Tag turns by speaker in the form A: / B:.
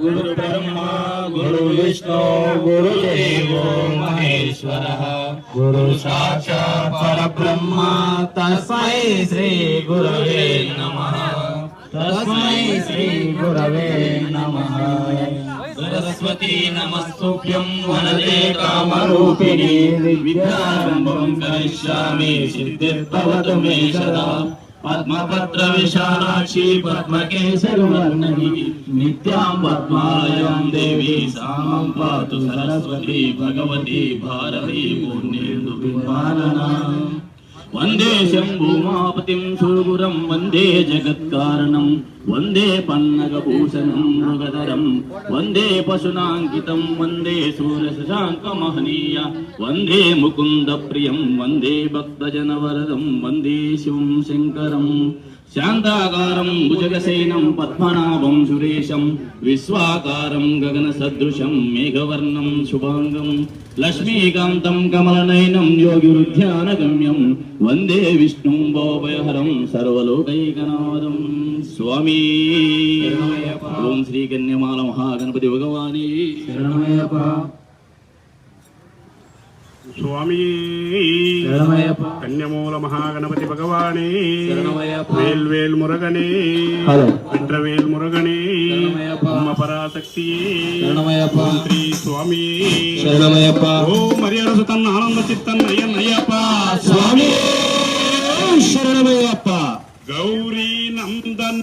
A: गुरु ब्रह्मा गुरु विष्णु गुरुदेव महेश्वर। गुरु साक्षात परब्रह्मा तस्मै श्री गुरवे नमः। तस्मै श्री गुरवे नमः। सरस्वती नमस्तुभ्यं वनदे कामरूपिणी। विद्यारम्भं करिष्यामि सिद्धिर्भवतु मे सदा। పద్మపత్ర విశాలాక్షి పద్మకేశరువర్ణి నిత్యాం పద్మాలయం దేవి సామం పాతు సరస్వతి భగవతి భారతి పూర్ణేందు విమాననా వందే శంభూమాపతిం సుగురం వందే జగత్కారణం వందే పన్నగభూషణం మృగధరం వందే పశునాంకితం వందే సూర్యశశాంకమహనీయ వందే ముకుంద ప్రియం వందే భక్తజనవరదం వందే శివం శంకరం. శాంతాకారం భుజగశయనం పద్మనాభం సురేశం విశ్వాకారం గగన సదృశం మేఘవర్ణం శుభాంగం లక్ష్మీకాంతం కమలనయనం యోగిరుధ్యానగమ్యం వందే విష్ణుం భవభయహరం సర్వలోకైకనాథం. స్వామి ఓం శ్రీ కన్యమాల మహాగణపతి భగవాని.
B: స్వామి కన్యమూల మహాగణపతి భగవానే. వేల్ వేల్ మురగనే.
A: హలో.
B: వెంట్రవేల్ మురగనే. అమ్మ పరాశక్తి శ్రీ స్వామి ఓ మర్యాద తన్న ఆనంద చిత్తన్న అయ్యన్నయ్యప్ప
A: స్వామి. శరణమయ్యప్ప.
B: గౌరీ నందన